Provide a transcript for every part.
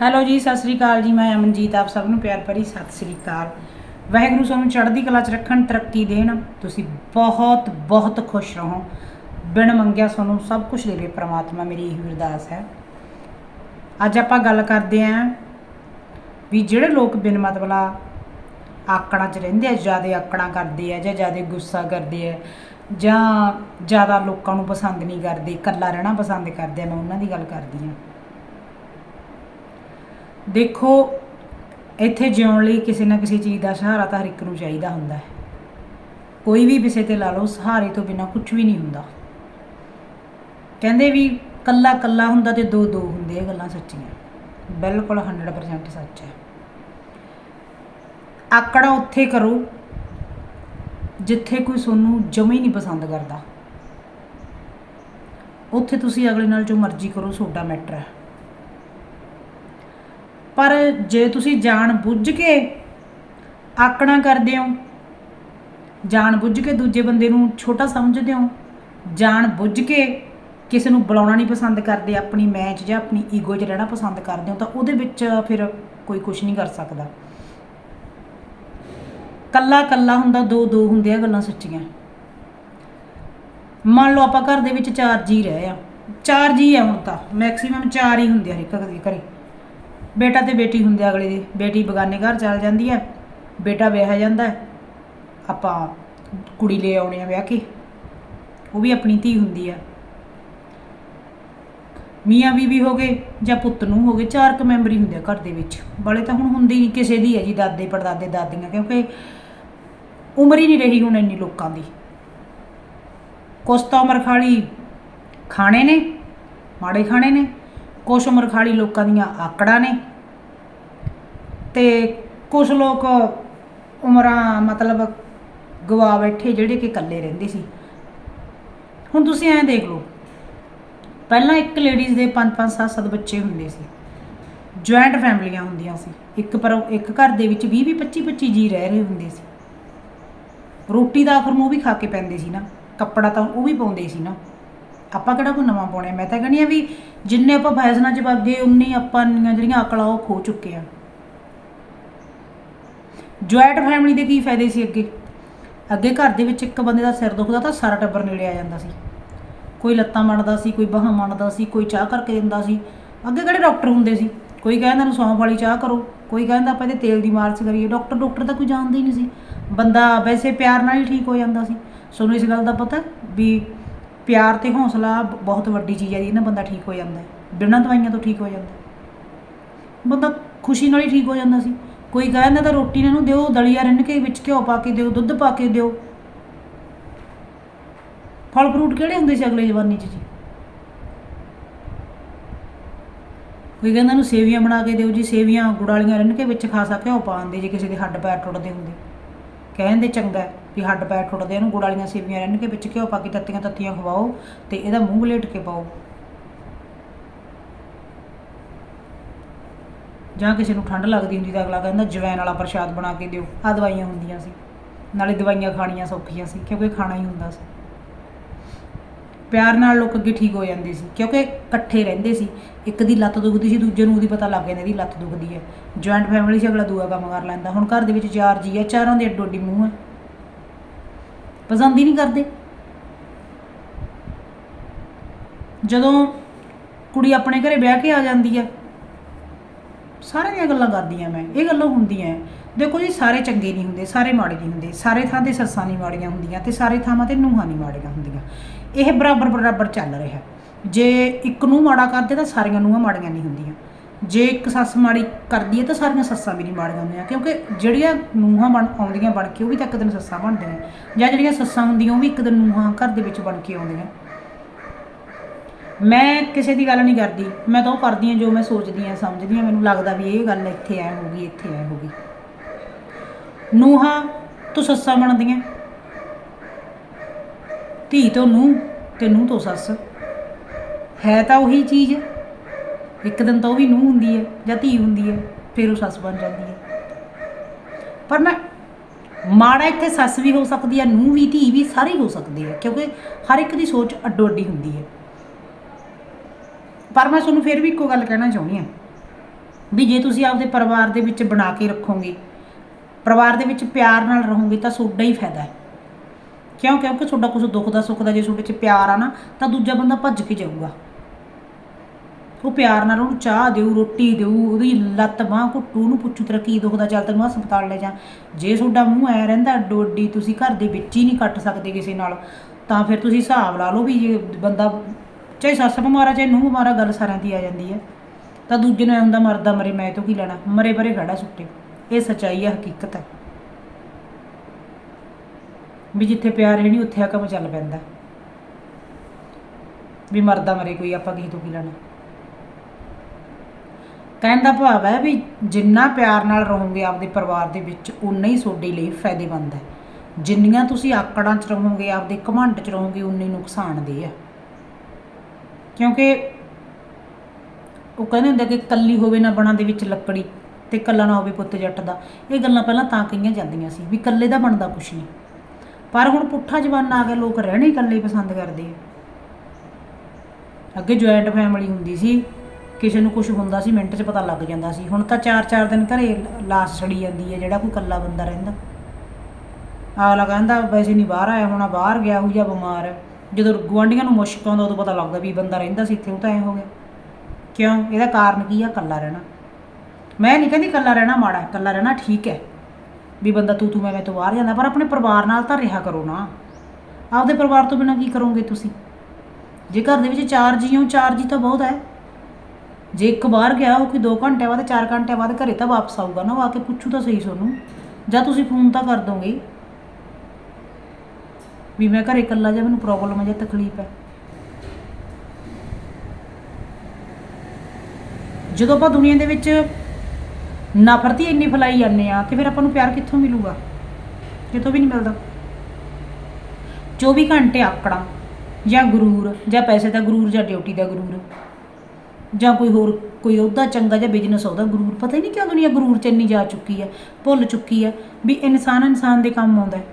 Hello ਜੀ, ਸਤਿ ਸ੍ਰੀ ਅਕਾਲ ਜੀ। ਮੈਂ ਅਮਨਜੀਤ, ਆਪ ਸਭ ਨੂੰ ਪਿਆਰ ਭਰੀ ਸਤਿ ਸ੍ਰੀ ਅਕਾਲ। ਵਾਹਿਗੁਰੂ ਸਾਨੂੰ ਚੜ੍ਹਦੀ ਕਲਾ 'ਚ ਰੱਖਣ, ਤਰੱਕੀ ਦੇਣ। ਤੁਸੀਂ ਬਹੁਤ ਬਹੁਤ ਖੁਸ਼ ਰਹੋ। ਬਿਨ ਮੰਗਿਆ ਸਾਨੂੰ ਸਭ ਕੁਝ ਦੇਵੇ ਪ੍ਰਮਾਤਮਾ, ਮੇਰੀ ਇਹੀ ਅਰਦਾਸ ਹੈ। ਅੱਜ ਆਪਾਂ ਗੱਲ ਕਰਦੇ ਆਂ ਵੀ ਜਿਹੜੇ ਲੋਕ ਬਿਨ ਮਤਬਲਾ ਆਕੜਾਂ 'ਚ ਰਹਿੰਦੇ ਆ, ਜ਼ਿਆਦਾ ਆਕੜਾਂ ਕਰਦੇ ਆ ਜਾਂ ਜ਼ਿਆਦਾ ਗੁੱਸਾ ਕਰਦੇ ਆ ਜਾਂ ਜ਼ਿਆਦਾ ਲੋਕਾਂ ਨੂੰ ਪਸੰਦ ਨਹੀਂ ਕਰਦੇ, ਇਕੱਲਾ ਰਹਿਣਾ ਪਸੰਦ ਕਰਦੇ ਆ, ਮੈਂ ਉਹਨਾਂ ਦੀ ਗੱਲ ਕਰਦੀ ਆਂ ਦੇਖੋ, ਇੱਥੇ ਜਿਉਣ ਲਈ ਕਿਸੇ ਨਾ ਕਿਸੇ ਚੀਜ਼ ਦਾ ਸਹਾਰਾ ਤਾਂ ਹਰ ਇੱਕ ਨੂੰ ਚਾਹੀਦਾ ਹੁੰਦਾ ਹੈ। ਕੋਈ ਵੀ ਵਿਸ਼ੇ ਤੇ ਲਾ ਲਓ, ਸਹਾਰੇ ਤੋਂ ਬਿਨਾ ਕੁਝ ਵੀ ਨਹੀਂ ਹੁੰਦਾ। ਕਹਿੰਦੇ ਵੀ ਕੱਲਾ ਕੱਲਾ ਹੁੰਦਾ ਤੇ ਦੋ ਦੋ ਹੁੰਦੇ, ਇਹ ਗੱਲਾਂ ਸੱਚੀਆਂ। ਬਿਲਕੁਲ 100% ਸੱਚ ਹੈ। ਆਕੜਾ ਉੱਥੇ ਕਰੋ, ਜਿੱਥੇ ਕੋਈ ਤੁਹਾਨੂੰ ਜਮਾ ਹੀ ਨਹੀਂ ਪਸੰਦ ਕਰਦਾ। ਉੱਥੇ ਤੁਸੀਂ ਅਗਲੇ ਨਾਲ ਜੋ ਮਰਜ਼ੀ ਕਰੋ ਤੁਹਾਡਾ ਮੈਟਰ ਹੈ। ਪਰ ਜੇ ਤੁਸੀਂ ਜਾਣ ਬੁੱਝ ਕੇ ਆਕਣਾ ਕਰਦੇ ਹੋ, ਜਾਣ ਬੁੱਝ ਕੇ ਦੂਜੇ ਬੰਦੇ ਨੂੰ ਛੋਟਾ ਸਮਝਦੇ ਹੋ, ਜਾਣ ਬੁੱਝ ਕੇ ਕਿਸੇ ਨੂੰ ਬੁਲਾਉਣਾ ਨਹੀਂ ਪਸੰਦ ਕਰਦੇ, ਆਪਣੀ ਮੈਚ ਜਾਂ ਆਪਣੀ ਈਗੋ 'ਚ ਰਹਿਣਾ ਪਸੰਦ ਕਰਦੇ ਹੋ, ਤਾਂ ਉਹਦੇ ਵਿੱਚ ਫਿਰ ਕੋਈ ਕੁਝ ਨਹੀਂ ਕਰ ਸਕਦਾ। ਕੱਲਾ ਕੱਲਾ ਹੁੰਦਾ, ਦੋ ਦੋ ਹੁੰਦੇ ਆ ਗੱਲਾਂ ਸੱਚੀਆਂ। ਮੰਨ ਲਓ ਆਪਾਂ ਘਰ ਦੇ ਵਿੱਚ ਚਾਰ ਜੀ ਰਹੇ ਆ। ਚਾਰ ਜੀ ਆ ਹੁਣ ਤਾਂ ਮੈਕਸਿਮਮ ਚਾਰ ਹੀ ਹੁੰਦੇ ਆ ਹਰ ਇੱਕ ਦੇ ਘਰੇ। ਬੇਟਾ ਤੇ ਬੇਟੀ ਹੁੰਦੇ ਅਗਲੇ ਦੇ। ਬੇਟੀ ਬਗਾਨੇ ਘਰ ਚਲ ਜਾਂਦੀ ਹੈ ਬੇਟਾ ਵਿਆਹ ਜਾਂਦਾ ਹੈ। ਆਪਾਂ ਕੁੜੀ ਲੈ ਆਉਣੇ ਆ ਵਿਆਹ ਕੇ। ਉਹ ਵੀ ਆਪਣੀ ਧੀ ਹੁੰਦੀ ਆ। ਮੀਆਂ ਬੀਬੀ ਹੋ ਗਏ ਜਾਂ ਪੁੱਤ ਨੂੰ ਹੋ ਗਏ, ਚਾਰ ਕੁ ਮੈਂਬਰ ਹੀ ਹੁੰਦੇ ਆ ਘਰ ਦੇ ਵਿੱਚ। ਬਾਲੇ ਤਾਂ ਹੁਣ ਹੁੰਦੇ ਹੀ ਨਹੀਂ ਕਿਸੇ ਦੀ ਹੈ ਜੀ ਦਾਦੇ ਪੜਦਾਦੇ ਦਾਦੀਆਂ, ਕਿਉਂਕਿ ਉਮਰ ਹੀ ਨਹੀਂ ਰਹੀ ਹੁਣ ਇੰਨੀ ਲੋਕਾਂ ਦੀ। ਕੁਛ ਤਾਂ ਉਮਰ ਖਾਲੀ ਖਾਣੇ ਨੇ, ਮਾੜੇ ਖਾਣੇ ਨੇ। ਕੁਛ ਉਮਰ ਖਾਲੀ ਲੋਕਾਂ ਦੀਆਂ ਆਕੜਾਂ ਨੇ ਤੇ ਕੁਝ ਲੋਕ ਉਮਰਾਂ ਮਤਲਬ ਗਵਾ ਬੈਠੇ ਜਿਹੜੇ ਕਿ ਇਕੱਲੇ ਰਹਿੰਦੇ ਸੀ। ਹੁਣ ਤੁਸੀਂ ਐਂ ਦੇਖ ਲਓ, ਪਹਿਲਾਂ ਇੱਕ ਲੇਡੀਜ਼ ਦੇ 5-5 7-7 ਬੱਚੇ ਹੁੰਦੇ ਸੀ ਜੁਆਇੰਟ ਫੈਮਲੀਆਂ ਹੁੰਦੀਆਂ ਸੀ, ਇੱਕ ਪਰ, ਇੱਕ ਘਰ ਦੇ ਵਿੱਚ 20 20 25 25 ਜੀ ਰਹਿ ਰਹੇ ਹੁੰਦੇ ਸੀ। ਰੋਟੀ ਦਾ ਆਖਰ ਨੂੰ ਵੀ ਖਾ ਕੇ ਪੈਂਦੇ ਸੀ ਨਾ, ਕੱਪੜਾ ਤਾਂ ਉਹ ਵੀ ਪਾਉਂਦੇ ਸੀ ਨਾ। ਆਪਾਂ ਕਿਹੜਾ ਕੋਈ ਨਵਾਂ ਪਾਉਣਾ ਮੈਂ ਤਾਂ ਕਹਿੰਦੀ ਆ ਵੀ ਜਿੰਨੇ ਆਪਾਂ ਫੈਸ਼ਨਾਂ 'ਚ ਵੱਗੇ ਉਨੀ ਆਪਾਂ ਨੀਆਂ ਜਿਹੜੀਆਂ ਅਕਲਾਂ ਉਹ ਖੋ ਚੁੱਕੇ ਆ ਜੁਆਇੰਟ ਫੈਮਿਲੀ ਦੇ ਕੀ ਫਾਇਦੇ ਸੀ ਅੱਗੇ? ਅੱਗੇ ਘਰ ਦੇ ਵਿੱਚ ਇੱਕ ਬੰਦੇ ਦਾ ਸਿਰ ਦੁਖਦਾ ਤਾਂ ਸਾਰਾ ਟੱਬਰ ਨੇੜੇ ਆ ਜਾਂਦਾ ਸੀ। ਕੋਈ ਲੱਤਾਂ ਮੰਨਦਾ ਸੀ, ਕੋਈ ਬਾਹਾਂ ਮਣਦਾ ਸੀ, ਕੋਈ ਚਾਹ ਕਰਕੇ ਦਿੰਦਾ ਸੀ। ਅੱਗੇ ਕਿਹੜੇ ਡਾਕਟਰ ਹੁੰਦੇ ਸੀ? ਕੋਈ ਕਹਿੰਦਾ ਨੂੰ ਸੌਂਫ ਵਾਲੀ ਚਾਹ ਕਰੋ, ਕੋਈ ਕਹਿੰਦਾ ਆਪਾਂ ਇਹਦੇ ਤੇਲ ਦੀ ਮਾਲਿਸ਼ ਕਰੀਏ। ਡਾਕਟਰ ਡਾਕਟਰ ਤਾਂ ਕੋਈ ਜਾਣਦਾ ਹੀ ਨਹੀਂ ਸੀ। ਬੰਦਾ ਵੈਸੇ ਪਿਆਰ ਨਾਲ ਹੀ ਠੀਕ ਹੋ ਜਾਂਦਾ ਸੀ। ਤੁਹਾਨੂੰ ਇਸ ਗੱਲ ਦਾ ਪਤਾ ਵੀ ਪਿਆਰ ਤੇ ਹੌਸਲਾ ਬਹੁਤ ਵੱਡੀ ਚੀਜ਼ ਹੈ ਜਿਹਦੇ ਨਾਲ ਬੰਦਾ ਠੀਕ ਹੋ ਜਾਂਦਾ ਹੈ। ਬਿਨਾਂ ਦਵਾਈਆਂ ਤੋਂ ਠੀਕ ਹੋ ਜਾਂਦਾ ਬੰਦਾ ਖੁਸ਼ੀ ਨਾਲ ਹੀ ਠੀਕ ਹੋ ਜਾਂਦਾ ਸੀ। ਕੋਈ ਕਹਿੰਦਾ ਤਾਂ ਰੋਟੀ ਇਹਨਾਂ ਨੂੰ ਦਿਓ, ਦਲੀਆ ਰਿੰਨ ਕੇ ਵਿੱਚ ਘਿਓ ਪਾ ਕੇ ਦਿਓ, ਦੁੱਧ ਪਾ ਕੇ ਦਿਓ। ਫਲ ਫਰੂਟ ਕਿਹੜੇ ਹੁੰਦੇ ਸੀ ਅਗਲੇ ਜ਼ਮਾਨੇ 'ਚ ਜੀ? ਕੋਈ ਕਹਿੰਦਾ ਨੂੰ ਸੇਵੀਆਂ ਬਣਾ ਕੇ ਦਿਓ ਜੀ, ਸੇਵੀਆਂ ਗੁੜ ਵਾਲੀਆਂ ਰਿੰਨ ਕੇ ਵਿੱਚ ਖਾ ਸਕੇ ਉਹ ਪਾਉਂਦੇ ਜੇ, ਕਿਸੇ ਦੇ ਹੱਡ ਪੈਰ ਟੁੱਟਦੇ ਹੁੰਦੇ। ਕਹਿੰਦੇ ਚੰਗਾ ਵੀ ਹੱਡ ਪੈਰ ਟੁੱਟਦੇ ਇਹਨੂੰ ਗੁੜ ਵਾਲੀਆਂ ਸੇਵੀਆਂ ਰਿੰਨ ਕੇ ਵਿੱਚ ਘਿਓ ਪਾ ਕੇ ਤੱਤੀਆਂ ਤੱਤੀਆਂ ਖਵਾਓ ਤੇ ਇਹਦਾ ਮੂੰਹ ਲੇਟ ਕੇ ਪਾਓ। ਜਾਂ ਕਿਸੇ ਨੂੰ ਠੰਡ ਲੱਗਦੀ ਹੁੰਦੀ ਤਾਂ ਅਗਲਾ ਕਹਿੰਦਾ ਜਵੈਨ ਵਾਲਾ ਪ੍ਰਸ਼ਾਦ ਬਣਾ ਕੇ ਦਿਓ। ਆ ਦਵਾਈਆਂ ਹੁੰਦੀਆਂ ਸੀ। ਨਾਲੇ ਦਵਾਈਆਂ ਖਾਣੀਆਂ ਸੌਖੀਆਂ ਸੀ, ਕਿਉਂਕਿ ਖਾਣਾ ਹੀ ਹੁੰਦਾ ਸੀ। ਪਿਆਰ ਨਾਲ ਲੋਕ ਅੱਗੇ ਠੀਕ ਹੋ ਜਾਂਦੇ ਸੀ, ਕਿਉਂਕਿ ਇਕੱਠੇ ਰਹਿੰਦੇ ਸੀ, ਇੱਕ ਦੀ ਲੱਤ ਦੁਖਦੀ ਸੀ, ਦੂਜੇ ਨੂੰ ਉਹਦੀ ਪਤਾ ਲੱਗ ਜਾਂਦਾ ਇਹਦੀ ਲੱਤ ਦੁਖਦੀ ਹੈ। ਜੁਆਇੰਟ ਫੈਮਿਲੀ 'ਚ ਅਗਲਾ ਦੂਆ ਕੰਮ ਕਰ ਲੈਂਦਾ, ਹੁਣ ਘਰ ਦੇ ਵਿੱਚ ਚਾਰ ਜੀ ਹੈ, ਚਾਰਾਂ ਦੇ ਅੱਡੋ ਅੱਡੀ ਮੂੰਹ ਹੈ। ਪਸੰਦ ਹੀ ਨਹੀਂ ਕਰਦੇ। ਜਦੋਂ ਕੁੜੀ ਆਪਣੇ ਘਰੇ ਵਿਆਹ ਕੇ ਆ ਜਾਂਦੀ ਹੈ, ਸਾਰਿਆਂ ਦੀਆਂ ਗੱਲਾਂ ਕਰਦੀਆਂ ਮੈਂ, ਇਹ ਗੱਲਾਂ ਹੁੰਦੀਆਂ ਦੇਖੋ ਜੀ, ਸਾਰੇ ਚੰਗੇ ਨਹੀਂ ਹੁੰਦੇ, ਸਾਰੇ ਮਾੜੇ ਨਹੀਂ ਹੁੰਦੇ, ਸਾਰੇ ਥਾਂ ਤੇ ਸੱਸਾਂ ਨਹੀਂ ਮਾੜੀਆਂ ਹੁੰਦੀਆਂ ਤੇ ਸਾਰੇ ਥਾਵਾਂ ਤੇ ਨੂੰਹਾਂ ਨਹੀਂ ਮਾੜੀਆਂ ਹੁੰਦੀਆਂ। ਇਹ ਬਰਾਬਰ ਬਰਾਬਰ ਚੱਲ ਰਿਹਾ। ਜੇ ਇੱਕ ਨੂੰ ਮਾੜਾ ਕਰਦੇ ਤਾਂ ਸਾਰੀਆਂ ਨੂੰਹਾਂ ਮਾੜੀਆਂ ਨਹੀਂ ਹੁੰਦੀਆਂ। ਜੇ ਇੱਕ ਸੱਸ ਮਾੜੀ ਕਰਦੀ ਹੈ ਤਾਂ ਸਾਰੀਆਂ ਸੱਸਾਂ ਵੀ ਨਹੀਂ ਮਾੜੀਆਂ ਹੁੰਦੀਆਂ, ਕਿਉਂਕਿ ਜਿਹੜੀਆਂ ਨੂੰਹਾਂ ਬਣ ਆਉਂਦੀਆਂ ਬਣ ਕੇ ਉਹ ਵੀ ਤਾਂ ਇੱਕ ਦਿਨ ਸੱਸਾਂ ਬਣਦੀਆਂ ਜਾਂ ਜਿਹੜੀਆਂ ਸੱਸਾਂ ਹੁੰਦੀਆਂ ਉਹ ਵੀ ਇੱਕ ਦਿਨ ਨੂੰਹਾਂ ਘਰ ਦੇ ਵਿੱਚ ਬਣ ਕੇ ਆਉਂਦੀਆਂ। ਮੈਂ ਕਿਸੇ ਦੀ ਗੱਲ ਨਹੀਂ ਕਰਦੀ, ਮੈਂ ਤਾਂ ਉਹ ਕਰਦੀ ਹਾਂ ਜੋ ਮੈਂ ਸੋਚਦੀ ਹਾਂ, ਸਮਝਦੀ ਹਾਂ, ਮੈਨੂੰ ਲੱਗਦਾ ਵੀ ਇਹ ਗੱਲ ਇੱਥੇ ਐ ਹੋ ਗਈ, ਇੱਥੇ ਐ ਹੋ ਗਈ। ਨੂੰਹਾਂ ਤੋਂ ਸੱਸਾਂ ਬਣਦੀਆਂ। ਧੀ ਤੋਂ ਨੂੰਹ, ਤੇ ਨੂੰਹ ਤੋਂ ਸੱਸ। ਹੈ ਤਾਂ ਉਹੀ ਚੀਜ਼ ਇੱਕ ਦਿਨ ਤਾਂ ਉਹ ਵੀ ਨੂੰਹ ਹੁੰਦੀ ਹੈ ਜਾਂ ਧੀ ਹੁੰਦੀ ਹੈ, ਫਿਰ ਉਹ ਸੱਸ ਬਣ ਜਾਂਦੀ ਹੈ। ਪਰ ਨਾ, ਮਾੜਾ ਇੱਥੇ ਸੱਸ ਵੀ ਹੋ ਸਕਦੀ ਹੈ, ਨੂੰਹ ਵੀ, ਧੀ ਵੀ, ਸਾਰੀ ਹੋ ਸਕਦੀ ਹੈ, ਕਿਉਂਕਿ ਹਰ ਇੱਕ ਦੀ ਸੋਚ ਅੱਡੋ ਅੱਡੀ ਹੁੰਦੀ ਹੈ। ਪਰ ਮੈਂ ਤੁਹਾਨੂੰ ਫਿਰ ਵੀ ਇੱਕੋ ਗੱਲ ਕਹਿਣਾ ਚਾਹੁੰਦੀ ਹਾਂ, ਵੀ ਜੇ ਤੁਸੀਂ ਆਪਦੇ ਪਰਿਵਾਰ ਦੇ ਵਿੱਚ ਬਣਾ ਕੇ ਰੱਖੋਗੇ, ਪਰਿਵਾਰ ਦੇ ਵਿੱਚ ਪਿਆਰ ਨਾਲ ਰਹੋਗੇ, ਤਾਂ ਤੁਹਾਡਾ ਹੀ ਫਾਇਦਾ ਹੈ। ਕਿਉਂ? ਕਿਉਂਕਿ ਤੁਹਾਡਾ ਕੁਝ ਦੁੱਖ ਦਾ, ਸੁੱਖ ਦਾ ਜੇ ਤੁਹਾਡੇ 'ਚ ਪਿਆਰ ਆ ਨਾ, ਤਾਂ ਦੂਜਾ ਬੰਦਾ ਭੱਜ ਕੇ ਜਾਊਗਾ। ਉਹ ਪਿਆਰ ਨਾਲ ਉਹਨੂੰ ਚਾਹ ਦਿਓ ਰੋਟੀ ਦਿਓ ਉਹਦੀ ਲੱਤ ਬਾਂਹ ਘੁੱਟੂ, ਉਹਨੂੰ ਪੁੱਛੂ ਤੇਰਾ ਕੀ ਦੁਖਦਾ ਚੱਲ ਤੈਨੂੰ ਹਸਪਤਾਲ ਲੈ ਜਾ। ਜੇ ਤੁਹਾਡਾ ਮੂੰਹ ਐ ਰਹਿੰਦਾ ਡੋਡੀ ਤੁਸੀਂ ਘਰ ਦੇ ਵਿੱਚ ਹੀ ਨਹੀਂ ਕੱਟ ਸਕਦੇ ਕਿਸੇ ਨਾਲ, ਤਾਂ ਫਿਰ ਤੁਸੀਂ ਹਿਸਾਬ ਲਾ ਲਓ ਵੀ ਜੇ ਬੰਦਾ, ਚਾਹੇ ਸੱਸ ਬਿਮਾਰ ਆ, ਚਾਹੇ ਨੂੰਹ ਬਿਮਾਰ ਗੱਲ ਸਾਰਿਆਂ ਦੀ ਆ ਜਾਂਦੀ ਹੈ ਤਾਂ ਦੂਜੇ ਨੂੰ ਐਂ ਹੁੰਦਾ, ਮਰਦਾ ਮਰੇ, ਮੈਂ ਤੋਂ ਕੀ ਲੈਣਾ? ਮਰੇ ਬਰੇ ਖੜਾ ਸੁੱਟੇ ਇਹ ਸੱਚਾਈ ਹੈ ਹਕੀਕਤ ਹੈ ਵੀ ਜਿੱਥੇ ਪਿਆਰ ਹੈ ਨਹੀਂ, ਉੱਥੇ ਆ ਕੰਮ ਚੱਲ ਪੈਂਦਾ। ਵੀ ਮਰਦਾ ਮਰੇ ਕੋਈ, ਆਪਾਂ ਕਿਸੇ ਤੋਂ ਕੀ ਲੈਣਾ ਕਹਿਣ ਦਾ ਭਾਵ ਹੈ ਵੀ ਜਿੰਨਾ ਪਿਆਰ ਨਾਲ ਰਹੋਗੇ ਆਪਦੇ ਪਰਿਵਾਰ ਦੇ ਵਿੱਚ ਉਨਾ ਹੀ ਤੁਹਾਡੇ ਲਈ ਫਾਇਦੇਮੰਦ ਹੈ। ਜਿੰਨੀਆਂ ਤੁਸੀਂ ਆਕੜਾਂ 'ਚ ਰਹੋਗੇ, ਆਪਦੇ ਘਮੰਡ 'ਚ ਰਹੋਗੇ ਉਨੇ ਨੁਕਸਾਨ ਦੇ ਆ। ਕਿਉਂਕਿ ਉਹ ਕਹਿੰਦੇ ਹੁੰਦੇ ਕਿ ਕੱਲੀ ਹੋਵੇ ਨਾ ਬਣਾ ਦੇ ਵਿੱਚ ਲੱਕੜੀ, ਤੇ ਕੱਲਾ ਨਾ ਹੋਵੇ ਪੁੱਤ ਜੱਟ ਦਾ। ਇਹ ਗੱਲਾਂ ਪਹਿਲਾਂ ਤਾਂ ਕਹੀਆਂ ਜਾਂਦੀਆਂ ਸੀ, ਵੀ ਕੱਲੇ ਦਾ ਬਣਦਾ ਕੁਛ ਨਹੀਂ। ਪਰ ਹੁਣ ਪੁੱਠਾ ਜ਼ਮਾਨਾ ਆ ਗਿਆ, ਲੋਕ ਰਹਿਣੇ ਇਕੱਲੇ ਪਸੰਦ ਕਰਦੇ ਆ। ਅੱਗੇ ਜੁਆਇੰਟ ਫੈਮਿਲੀ ਹੁੰਦੀ ਸੀ, ਕਿਸੇ ਨੂੰ ਕੁਝ ਹੁੰਦਾ ਸੀ, ਮਿੰਟ 'ਚ ਪਤਾ ਲੱਗ ਜਾਂਦਾ ਸੀ। ਹੁਣ ਤਾਂ 4-4 ਦਿਨ ਘਰੇ ਲਾਸ਼ ਛੜੀ ਜਾਂਦੀ ਹੈ ਜਿਹੜਾ ਕੋਈ ਇਕੱਲਾ ਬੰਦਾ ਰਹਿੰਦਾ। ਅਗਲਾ ਕਹਿੰਦਾ, ਵੈਸੇ ਨਹੀਂ ਬਾਹਰ ਆਇਆ ਹੋਣਾ, ਬਾਹਰ ਗਿਆ ਹੋਊ ਜਾਂ ਬਿਮਾਰ ਹੈ ਜਦੋਂ ਗੁਆਂਢੀਆਂ ਨੂੰ ਮੁਸ਼ਕ ਆਉਂਦਾ, ਉਦੋਂ ਪਤਾ ਲੱਗਦਾ ਵੀ ਬੰਦਾ ਰਹਿੰਦਾ ਸੀ, ਇੱਥੇ ਉਹ ਤਾਂ ਐ ਹੋ ਗਿਆ। ਕਿਉਂ? ਇਹਦਾ ਕਾਰਨ ਕੀ ਆ? ਇਕੱਲਾ ਰਹਿਣਾ। ਮੈਂ ਨਹੀਂ ਕਹਿੰਦੀ ਇਕੱਲਾ ਰਹਿਣਾ ਮਾੜਾ, ਇਕੱਲਾ ਰਹਿਣਾ ਠੀਕ ਹੈ। ਵੀ ਬੰਦਾ ਤੂੰ ਤੂੰ ਮੈਂ ਮੈਂ ਤੋਂ ਬਾਹਰ ਜਾਂਦਾ, ਪਰ ਆਪਣੇ ਪਰਿਵਾਰ ਨਾਲ ਤਾਂ ਰਿਹਾ ਕਰੋ ਨਾ। ਆਪਦੇ ਪਰਿਵਾਰ ਤੋਂ ਬਿਨਾਂ ਕੀ ਕਰੋਗੇ ਤੁਸੀਂ? ਜੇ ਘਰ ਦੇ ਵਿੱਚ ਚਾਰ ਜੀ ਹੋ, ਚਾਰ ਜੀ ਤਾਂ ਬਹੁਤ ਹੈ। ਜੇ ਇੱਕ ਬਾਹਰ ਗਿਆ ਉਹ ਕੋਈ 2 ਘੰਟੇ ਬਾਅਦ 4 ਘੰਟੇ ਬਾਅਦ ਘਰੇ ਤਾਂ ਵਾਪਸ ਆਊਗਾ ਨਾ, ਉਹ ਆ ਕੇ ਪੁੱਛੂ ਤਾਂ ਸਹੀ ਤੁਹਾਨੂੰ ਜਾਂ ਤੁਸੀਂ ਫੋਨ ਤਾਂ ਕਰ ਦੋਗੇ। ਵੀ ਮੈਂ ਘਰੇ ਇਕੱਲਾ ਜਾਂ ਮੈਨੂੰ ਪ੍ਰੋਬਲਮ ਹੈ ਜਾਂ ਤਕਲੀਫ ਹੈ। ਜਦੋਂ ਆਪਾਂ ਦੁਨੀਆ ਦੇ ਵਿੱਚ ਨਫ਼ਰਤ ਹੀ ਇੰਨੀ ਫੈਲਾਈ ਜਾਂਦੇ ਆ ਤੇ ਫਿਰ ਆਪਾਂ ਨੂੰ ਪਿਆਰ ਕਿੱਥੋਂ ਮਿਲੂਗਾ? ਕਿਤੋਂ ਵੀ ਨਹੀਂ ਮਿਲਦਾ। 24 ਘੰਟੇ ਆਕੜਾਂ, ਜਾਂ ਗਰੂਰ, ਜਾਂ ਪੈਸੇ ਦਾ ਗਰੂਰ, ਜਾਂ ਡਿਊਟੀ ਦਾ ਗਰੂਰ, ਜਾਂ ਕੋਈ ਹੋਰ, ਕੋਈ ਉਹਦਾ ਚੰਗਾ ਜਾਂ ਬਿਜ਼ਨਸ ਉਹਦਾ ਗਰੂਰ। ਪਤਾ ਹੀ ਨਹੀਂ ਕਿਉਂ ਦੁਨੀਆ ਗਰੂਰ ਚ ਇੰਨੀ ਜਾ ਚੁੱਕੀ ਹੈ ਭੁੱਲ ਚੁੱਕੀ ਹੈ ਵੀ ਇਨਸਾਨ ਇਨਸਾਨ ਦੇ ਕੰਮ ਆਉਂਦਾ ਹੈ।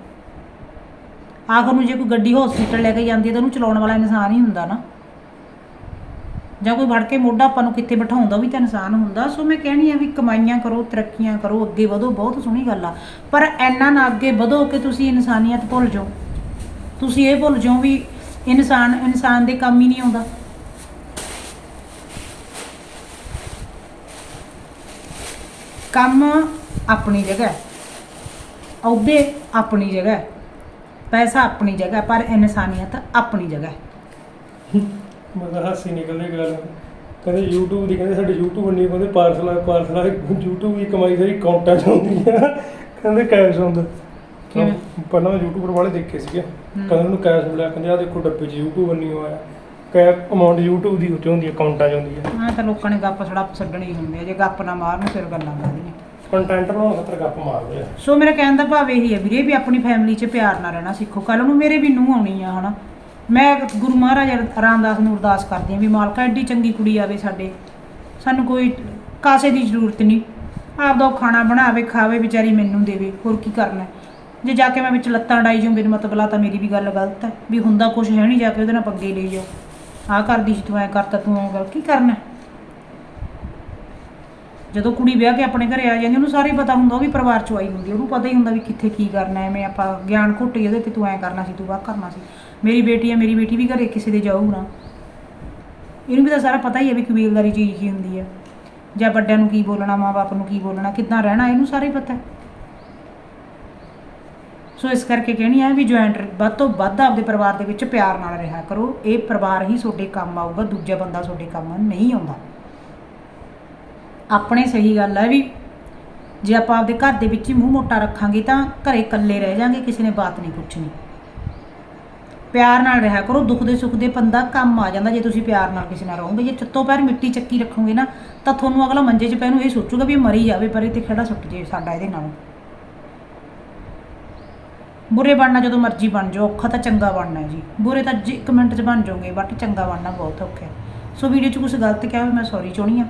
ਆਖਰ ਨੂੰ ਜੇ ਕੋਈ ਗੱਡੀ ਹਸਪੀਟਲ ਲੈ ਕੇ ਜਾਂਦੀ ਹੈ ਤਾਂ ਉਹਨੂੰ ਚਲਾਉਣ ਵਾਲਾ ਇਨਸਾਨ ਹੀ ਹੁੰਦਾ ਨਾ। ਜਾਂ ਕੋਈ ਵੜ ਕੇ ਮੋਢਾ ਆਪਾਂ ਨੂੰ ਕਿੱਥੇ ਬਿਠਾਉਂਦਾ ਵੀ ਤਾਂ ਇਨਸਾਨ ਹੁੰਦਾ। ਸੋ ਮੈਂ ਕਹਿਣੀ ਆ ਵੀ ਕਮਾਈਆਂ ਕਰੋ, ਤਰੱਕੀਆਂ ਕਰੋ, ਅੱਗੇ ਵਧੋ, ਬਹੁਤ ਸੋਹਣੀ ਗੱਲ ਆ। ਪਰ ਐਨਾ ਨਾ ਅੱਗੇ ਵਧੋ ਕਿ ਤੁਸੀਂ ਇਨਸਾਨੀਅਤ ਭੁੱਲ ਜਾਓ। ਤੁਸੀਂ ਇਹ ਭੁੱਲ ਜਾਓ ਵੀ ਇਨਸਾਨ ਇਨਸਾਨ ਦੇ ਕੰਮ ਹੀ ਨਹੀਂ ਆਉਂਦਾ। ਕੰਮ ਆਪਣੀ ਜਗ੍ਹਾ ਹੈ। ਅਹੁਦੇ ਆਪਣੀ ਜਗ੍ਹਾ ਹੈ। ਪੈਸਾ ਆਪਣੀ ਜਗ੍ਹਾ ਪਰ ਇਨਸਾਨੀਅਤ ਆਪਣੀ ਜਗ੍ਹਾ ਹੈ। ਮੈਂ ਤਾਂ ਹਾਸੀ ਨਿਕਲਦੀ ਗੱਲ। ਕਹਿੰਦੇ YouTube ਦੀ ਕਹਿੰਦੇ ਸਾਡੇ YouTube ਨਹੀਂ ਕਹਿੰਦੇ ਪਾਰਸਲ ਆ ਪਾਰਸਲ ਆ YouTube ਦੀ ਕਮਾਈ ਸਾਰੀ ਕਾਊਂਟਾਂ 'ਚ ਆਉਂਦੀ ਆ। ਕਹਿੰਦੇ ਕੈਸ਼ ਹੁੰਦਾ? ਪਹਿਲਾਂ ਮੈਂ YouTuber ਵਾਲੇ ਦੇਖੇ ਸੀਗੇ। ਕਹਿੰਦੇ ਉਹਨੂੰ ਕੈਸ਼ ਮਿਲਿਆ ਕਹਿੰਦੇ ਆ ਦੇਖੋ ਡੱਬੇ 'ਚ YouTube ਨਹੀਂ ਹੋਇਆ ਕੈ ਅਮਾਉਂਟ YouTube ਦੀ ਉੱਤੇ ਹੁੰਦੀ ਹੈ ਕਾਊਂਟਾਂ 'ਚ ਹੁੰਦੀ ਹੈ ਹਾਂ ਤਾਂ ਲੋਕਾਂ ਨੇ ਗੱਪ ਸੜੱਪ ਛੱਡਣੀ ਹੁੰਦੀ ਹੈ ਜੇ ਗੱਪ ਨਾ ਮਾਰਨ ਫਿਰ ਗੱਲਾਂ ਕਰਦੀਆਂ ਕੰਟੈਂਟ ਬਣਾਉਣ ਖਾਤਰ ਗੱਪ ਮਾਰਦੇ ਆ। ਸੋ ਮੇਰਾ ਕਹਿਣ ਦਾ ਭਾਵ ਇਹੀ ਹੈ ਵੀਰੇ ਵੀ ਆਪਣੀ ਫੈਮਿਲੀ 'ਚ ਪਿਆਰ ਨਾਲ ਰਹਿਣਾ ਸਿੱਖੋ। ਕੱਲ ਨੂੰ ਮੇਰੇ ਵੀ ਨੂੰਹ ਆਉਣੀ ਆ ਹਨਾ? ਮੈਂ ਗੁਰੂ ਮਹਾਰਾਜ ਰਾਮਦਾਸ ਨੂੰ ਅਰਦਾਸ ਕਰਦੀ ਹਾਂ ਵੀ ਮਾਲਕਾ, ਐਡੀ ਚੰਗੀ ਕੁੜੀ ਆਵੇ ਸਾਡੇ। ਸਾਨੂੰ ਕੋਈ ਕਾਸੇ ਦੀ ਜ਼ਰੂਰਤ ਨਹੀਂ। ਆਪਦਾ ਉਹ ਖਾਣਾ ਬਣਾਵੇ, ਖਾਵੇ, ਵਿਚਾਰੀ ਮੈਨੂੰ ਦੇਵੇ, ਹੋਰ ਕੀ ਕਰਨਾ ਜੇ ਜਾ ਕੇ ਮੈਂ ਵਿੱਚ ਲੱਤਾਂ ਡਾਈ ਜਾਉਂ ਬਿਨ ਮਤਲਬ ਲਾ ਤਾਂ ਮੇਰੀ ਵੀ ਗੱਲ ਗਲਤ ਹੈ। ਵੀ ਹੁੰਦਾ ਕੁਝ ਹੈ ਨਹੀਂ, ਜਾ ਕੇ ਉਹਦੇ ਨਾਲ ਪੰਗੇ ਲਈ ਜਾਓ। ਆਹ ਕਰਦੀ ਸੀ ਤੂੰ, ਐ ਕਰਤਾ ਤੂੰ ਉਹ ਗੱਲ ਕੀ ਕਰਨਾ ਜਦੋਂ ਕੁੜੀ ਵਿਆਹ ਕੇ ਆਪਣੇ ਘਰੇ ਆ ਜਾਂਦੀ, ਉਹਨੂੰ ਸਾਰੇ ਪਤਾ ਹੁੰਦਾ, ਉਹ ਵੀ ਪਰਿਵਾਰ ਚੋਂ ਆਈ ਹੁੰਦੀ ਉਹਨੂੰ ਪਤਾ ਹੀ ਹੁੰਦਾ ਵੀ ਕਿੱਥੇ ਕੀ ਕਰਨਾ ਐਵੇਂ ਆਪਾਂ ਗਿਆਨ ਘੁੱਟੀ ਉਹਦੇ ਤੇ ਤੂੰ ਐ ਕਰਨਾ ਸੀ, ਤੂੰ ਵਾਹ ਕਰਨਾ ਸੀ। ਮੇਰੀ ਬੇਟੀ ਹੈ, ਮੇਰੀ ਬੇਟੀ ਵੀ ਘਰੇ ਕਿਸੇ ਦੇ ਜਾਊ ਨਾ। ਇਹਨੂੰ ਵੀ ਤਾਂ ਸਾਰਾ ਪਤਾ ਹੀ ਹੈ ਵੀ ਕਬੀਲਦਾਰੀ ਚੀਜ਼ ਕੀ ਹੁੰਦੀ ਹੈ। ਜਾਂ ਵੱਡਿਆਂ ਨੂੰ ਕੀ ਬੋਲਣਾ, ਮਾਂ-ਬਾਪ ਨੂੰ ਕੀ ਬੋਲਣਾ, ਕਿੱਦਾਂ ਰਹਿਣਾ, ਇਹਨੂੰ ਸਾਰਾ ਹੀ ਪਤਾ ਹੈ। ਸੋ ਇਸ ਕਰਕੇ ਕਹਿਣੀ ਹੈ ਵੀ ਜੁਆਇੰਟ ਵੱਧ ਤੋਂ ਵੱਧ ਆਪਦੇ ਪਰਿਵਾਰ ਦੇ ਵਿੱਚ ਪਿਆਰ ਨਾਲ ਰਿਹਾ ਕਰੋ। ਇਹ ਪਰਿਵਾਰ ਹੀ ਤੁਹਾਡੇ ਕੰਮ ਆਊਗਾ, ਦੂਜਾ ਬੰਦਾ ਤੁਹਾਡੇ ਕੰਮ ਨਹੀਂ ਆਉਂਦਾ। ਆਪਣੇ ਸਹੀ ਗੱਲ ਹੈ ਵੀ ਜੇ ਆਪਾਂ ਆਪਦੇ ਘਰ ਦੇ ਵਿੱਚ ਹੀ ਮੂੰਹ ਮੋਟਾ ਰੱਖਾਂਗੇ ਤਾਂ ਘਰੇ ਇਕੱਲੇ ਰਹਿ ਜਾਾਂਗੇ, ਕਿਸੇ ਨੇ ਬਾਤ ਨਹੀਂ ਪੁੱਛਣੀ। ਪਿਆਰ ਨਾਲ ਰਿਹਾ ਕਰੋ, ਦੁੱਖ ਦੇ ਸੁੱਖ ਦੇ ਬੰਦਾ ਕੰਮ ਆ ਜਾਂਦਾ। ਜੇ ਤੁਸੀਂ ਪਿਆਰ ਨਾਲ ਕਿਸੇ ਨਾਲ ਰਹੋਗੇ, ਜੇ ਚੱਤੋ ਪੈਰ ਮਿੱਟੀ ਚੱਕੀ ਰੱਖੋਗੇ ਨਾ, ਤਾਂ ਤੁਹਾਨੂੰ ਅਗਲਾ ਮੰਜੇ 'ਚ ਪੈ ਨੂੰ ਇਹ ਸੋਚੂਗਾ ਵੀ ਮਰੀ ਜਾਵੇ, ਪਰ ਇਹ ਖੜਾ ਸੁੱਟ ਜੇ ਸਾਡਾ ਇਹਦੇ ਨਾਲ। ਬੁਰੇ ਬਣਨਾ ਜਦੋਂ ਮਰਜ਼ੀ ਬਣ ਜਾਓ, ਔਖਾ ਤਾਂ ਚੰਗਾ ਬਣਨਾ ਹੈ ਜੀ। ਬੁਰੇ ਤਾਂ ਜੀ ਇੱਕ ਮਿੰਟ 'ਚ ਬਣ ਜਾਓਗੇ, ਬਟ ਚੰਗਾ ਬਣਨਾ ਬਹੁਤ ਔਖਾ ਹੈ। ਸੋ ਵੀਡੀਓ 'ਚ ਕੁਝ ਗਲਤ ਕਿਹਾ ਹੋਵੇ ਮੈਂ ਸੌਰੀ ਚਾਹੁੰਦੀ ਹਾਂ।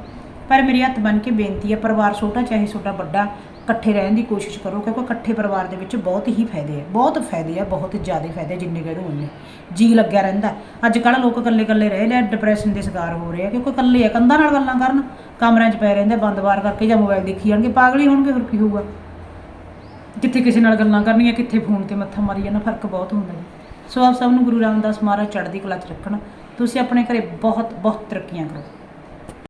ਪਰ ਮੇਰੀ ਹੱਥ ਬਣ ਕੇ ਬੇਨਤੀ ਹੈ, ਪਰਿਵਾਰ ਛੋਟਾ, ਚਾਹੇ ਛੋਟਾ ਵੱਡਾ ਇਕੱਠੇ ਰਹਿਣ ਦੀ ਕੋਸ਼ਿਸ਼ ਕਰੋ, ਕਿਉਂਕਿ ਇਕੱਠੇ ਪਰਿਵਾਰ ਦੇ ਵਿੱਚ ਬਹੁਤ ਹੀ ਫਾਇਦੇ ਹੈ ਬਹੁਤ ਫਾਇਦੇ ਆ, ਬਹੁਤ ਜ਼ਿਆਦਾ ਫਾਇਦੇ ਜਿੰਨੇ ਕਹਿ ਦੋ ਉਹਨੇ ਜੀ ਲੱਗਿਆ ਰਹਿੰਦਾ ਅੱਜ ਕੱਲ੍ਹ ਲੋਕ ਇਕੱਲੇ ਇਕੱਲੇ ਰਹਿ ਲਿਆ ਡਿਪਰੈਸ਼ਨ ਦੇ ਸ਼ਿਕਾਰ ਹੋ ਰਹੇ ਆ, ਕਿਉਂਕਿ ਇਕੱਲੇ ਆ, ਕੰਧਾਂ ਨਾਲ ਗੱਲਾਂ ਕਰਨ, ਕਮਰਿਆਂ 'ਚ ਪਏ ਰਹਿੰਦੇ ਬੰਦ ਬਾਰ ਕਰਕੇ ਜਾਂ ਮੋਬਾਈਲ ਦੇਖੀ ਜਾਣਗੇ, ਪਾਗਲ ਹੀ ਹੋਣਗੇ, ਹੋਰ ਕੀ ਹੋਊਗਾ। ਕਿੱਥੇ ਕਿਸੇ ਨਾਲ ਗੱਲਾਂ ਕਰਨੀਆਂ, ਕਿੱਥੇ ਫੋਨ ਤੇ ਮੱਥਾ ਮਾਰੀ ਜਾਣਾ, ਫ਼ਰਕ ਬਹੁਤ ਹੁੰਦਾ ਜੀ। ਸੋ ਆਪ ਸਭ ਨੂੰ ਗੁਰੂ ਰਾਮਦਾਸ ਮਹਾਰਾਜ ਚੜ੍ਹਦੀ ਕਲਾ 'ਚ ਰੱਖਣ, ਤੁਸੀਂ ਆਪਣੇ ਘਰੇ ਬਹੁਤ ਬਹੁਤ ਤਰੱਕੀਆਂ ਕਰੋ।